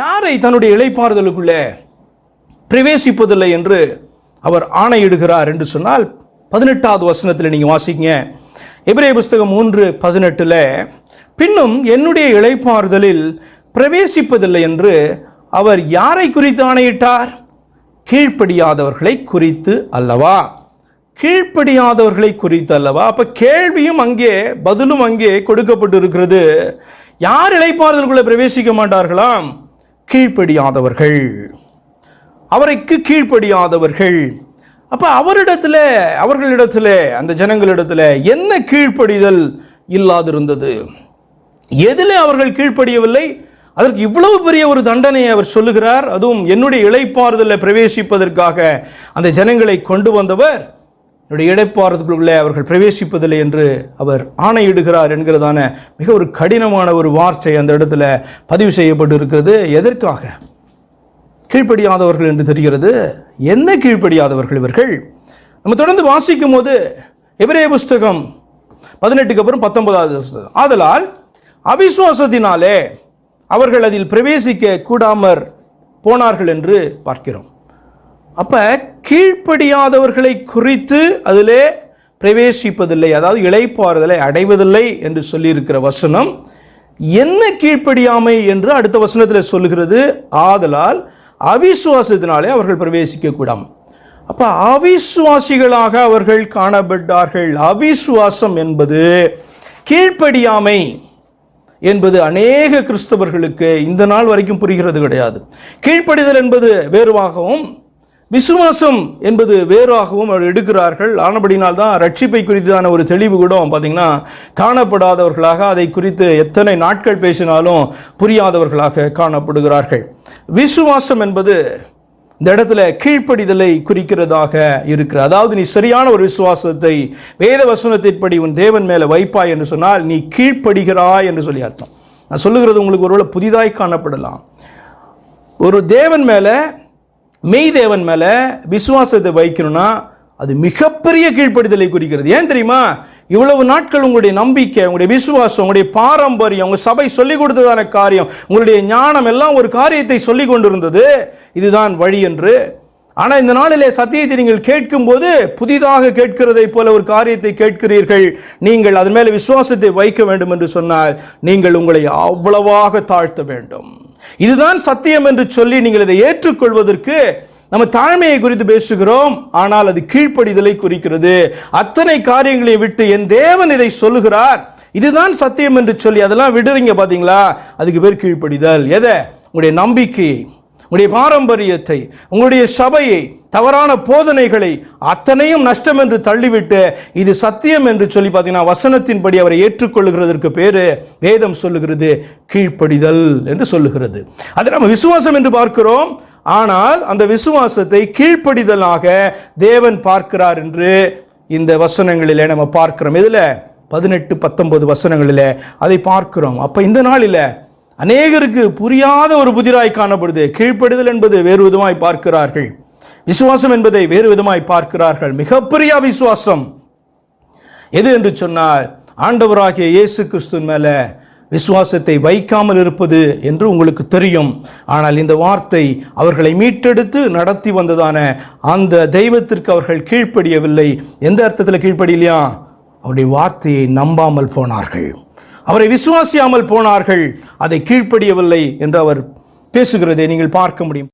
யாரை தன்னுடைய இளைப்பாறுதலுக்குள்ளே பிரவேசிப்பதில்லை என்று அவர் ஆணையிடுகிறார் என்று சொன்னால் பதினெட்டாவது வசனத்தில் நீங்கள் வாசிங்க. எபிரே புஸ்தகம் மூன்று பதினெட்டில் பின்னும் என்னுடைய இழைப்பாறுதலில் பிரவேசிப்பதில்லை என்று அவர் யாரை குறித்து ஆணையிட்டார்? கீழ்ப்படியாதவர்களை குறித்து அல்லவா? கீழ்ப்படியாதவர்களை குறித்து அல்லவா? அப்போ கேள்வியும் அங்கே பதிலும் அங்கே கொடுக்கப்பட்டு இருக்கிறது யார் இழைப்பாறுதலுக்குள்ளே பிரவேசிக்க மாட்டார்களாம்? கீழ்ப்படியாதவர்கள். அவருக்கு கீழ்ப்படியாதவர்கள். அப்போ அவரிடத்துல அவர்களிடத்துல அந்த ஜனங்களிடத்துல என்ன கீழ்ப்படிதல் இல்லாதிருந்தது? எதில் அவர்கள் கீழ்ப்படியவில்லை. அதற்கு இவ்வளவு பெரிய ஒரு தண்டனையை அவர் சொல்லுகிறார். அதுவும் என்னுடைய இளைப்பாறுதலில் பிரவேசிப்பதற்காக அந்த ஜனங்களை கொண்டு வந்தவர். என்னுடைய இடைப்பாரத்துக்குள்ளே அவர்கள் பிரவேசிப்பதில்லை என்று அவர் ஆணையிடுகிறார் என்கிறதான மிக ஒரு கடினமான ஒரு வார்த்தை அந்த இடத்துல பதிவு செய்யப்பட்டு இருக்கிறது எதற்காக? கீழ்ப்படியாதவர்கள் என்று தெரிகிறது. என்ன கீழ்ப்படியாதவர்கள் இவர்கள்? நம்ம தொடர்ந்து வாசிக்கும் போது எவரே புஸ்தகம் பதினெட்டுக்கு அப்புறம் பத்தொன்பதாவது ஆதலால் அவிசுவாசத்தினாலே அவர்கள் அதில் பிரவேசிக்க கூடாமற் போனார்கள் என்று பார்க்கிறோம். அப்போ கீழ்ப்படியாதவர்களை குறித்து அதிலே பிரவேசிப்பதில்லை அதாவது இளைப்பாறுதலை அடைவதில்லை என்று சொல்லியிருக்கிற வசனம். என்ன கீழ்ப்படியாமை என்று அடுத்த வசனத்தில் சொல்லுகிறது ஆதலால் அவிசுவாசத்தினாலே அவர்கள் பிரவேசிக்க கூடாம். அப்போ அவிசுவாசிகளாக அவர்கள் காணப்பட்டார்கள். அவிசுவாசம் என்பது கீழ்ப்படியாமை என்பது அநேக கிறிஸ்தவர்களுக்கு இந்த நாள் வரைக்கும் புரிகிறது கிடையாது. கீழ்ப்படிதல் என்பது வேறுவாகவும் விசுவாசம் என்பது வேறாகவும் அவர் எடுக்கிறார்கள். ஆனபடினால் தான் ரட்சிப்பை குறித்தான ஒரு தெளிவு கூட பார்த்தீங்கன்னா காணப்படாதவர்களாக அதை குறித்து எத்தனை நாட்கள் பேசினாலும் புரியாதவர்களாக காணப்படுகிறார்கள். விசுவாசம் என்பது இந்த இடத்துல கீழ்ப்படிதலை குறிக்கிறதாக இருக்கிற அதாவது நீ சரியான ஒரு விசுவாசத்தை வேத வசனத்தின்படி உன் தேவன் மேலே வைப்பாய் என்று சொன்னால் நீ கீழ்ப்படுகிறாய் என்று சொல்லி அர்த்தம். நான் சொல்லுகிறது உங்களுக்கு ஒருவேளை புதிதாய் காணப்படலாம். ஒரு தேவன் மேலே மெய் தேவன் மேலே விசுவாசத்தை வைக்கணும்னா அது மிகப்பெரிய கீழ்ப்படுதலை குறிக்கிறது. ஏன் தெரியுமா? இவ்வளவு நாட்கள் உங்களுடைய நம்பிக்கை உங்களுடைய விசுவாசம் உங்களுடைய பாரம்பரியம் உங்கள் சபை சொல்லிக் கொடுத்ததான காரியம் உங்களுடைய ஞானம் எல்லாம் ஒரு காரியத்தை சொல்லி கொண்டிருந்தது. இதுதான் வழி என்று. ஆனால் இந்த நாளிலே சத்தியத்தை நீங்கள் கேட்கும்போது புதிதாக கேட்கிறதை போல ஒரு காரியத்தை கேட்கிறீர்கள். நீங்கள் அதன் மேலே விசுவாசத்தை வைக்க வேண்டும் என்று சொன்னால் நீங்கள் உங்களை அவ்வளவாக தாழ்த்த வேண்டும். இதுதான் சத்தியம் என்று சொல்லி நீங்கள் இதை ஏற்றுக்கொள்வதற்கு நம்ம தாழ்மையை குறித்து பேசுகிறோம். ஆனால் அது கீழ்ப்படிதலை குறிக்கிறது. அத்தனை காரியங்களை விட்டு என் தேவன் இதை சொல்லுகிறார். இதுதான் சத்தியம் என்று சொல்லி அதெல்லாம் விடுறீங்க பார்த்தீங்களா அதுக்கு பேர் கீழ்ப்படிதல். எதை? உங்களுடைய நம்பிக்கையை. உங்களுடைய பாரம்பரியத்தை உங்களுடைய சபையை தவறான போதனைகளை அத்தனையும் நஷ்டம் என்று தள்ளிவிட்டு இது சத்தியம் என்று சொல்லி பார்த்தீங்கன்னா வசனத்தின்படி அவரை ஏற்றுக்கொள்ளுகிறதற்கு பேரு வேதம் சொல்லுகிறது கீழ்ப்படிதல் என்று சொல்லுகிறது. அதை நம்ம விசுவாசம் என்று பார்க்கிறோம். ஆனால் அந்த விசுவாசத்தை கீழ்ப்படிதலாக தேவன் பார்க்கிறார் என்று இந்த வசனங்களில் நம்ம பார்க்கிறோம். இதில் பதினெட்டு பத்தொன்பது வசனங்களில் அதை பார்க்கிறோம். அப்போ இந்த நாளில் அநேகருக்கு புரியாத ஒரு புதிராய் காணப்படுது. கீழ்ப்படுதல் என்பது வேறு விதமாய் பார்க்கிறார்கள். விசுவாசம் என்பதை வேறு விதமாய் பார்க்கிறார்கள். மிகப்பெரிய விசுவாசம். எது என்று சொன்னால் ஆண்டவராகிய இயேசு கிறிஸ்துவின் மேல விசுவாசத்தை வைக்காமல் இருப்பது என்று உங்களுக்கு தெரியும். ஆனால் இந்த வார்த்தை அவர்களை மீட்டெடுத்து நடத்தி வந்ததான அந்த தெய்வத்திற்கு அவர்கள் கீழ்ப்படியவில்லை. எந்த அர்த்தத்தில் கீழ்ப்படியிலையா? அவருடைய வார்த்தையை நம்பாமல் போனார்கள். அவரை விசுவாசியாமல் போனார்கள். அதை கீழ்ப்படியவில்லை என்று அவர் பேசுகிறதை நீங்கள் பார்க்க முடியும்.